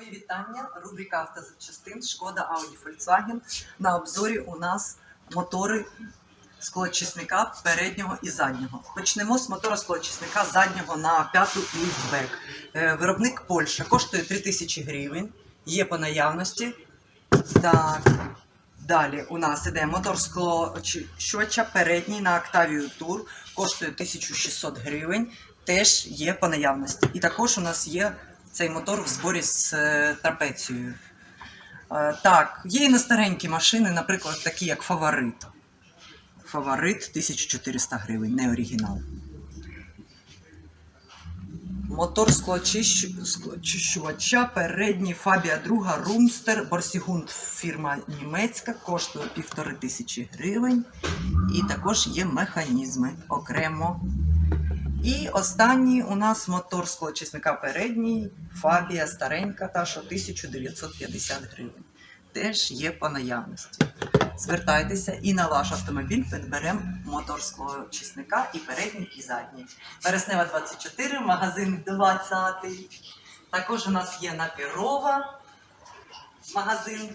Мої вітання. Рубрика автозапчастин Шкода Audi Volkswagen. На обзорі у нас мотори склоочисника переднього і заднього. Почнемо з мотора склоочисника заднього на п'яту ліфтбек. Е, Виробник Польща коштує 3000 гривень. Є по наявності. Так. Далі у нас іде мотор склоочищувача передній на Octavia Tour. Коштує 1600 гривень. Теж є по наявності. І також у нас є цей мотор в зборі з е, трапецією. Е, так, є і на старенькі машини, наприклад, такі як Фаворит. Фаворит 1400 гривень, не оригінал. Мотор склоочищувача передній Фабія 2 Румстер Борсігунд фірма німецька коштує півтори тисячі гривень. І також є механізми окремо. І останній у нас мотор склоочисника передній Фабія старенька, та що 1950 гривень. Теж є по наявності. Звертайтеся і на ваш автомобіль підберемо мотор склоочисника і передній, і задній. Вереснева 24, магазин 20. Також у нас є Напірова, магазин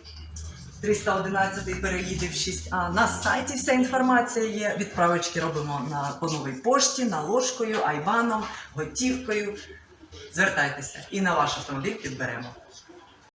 311 переїде в 6А. На сайті вся інформація є. Відправочки робимо на, по новій пошті, наложкою, айбаном, готівкою. Звертайтеся і на ваш автомобіль підберемо.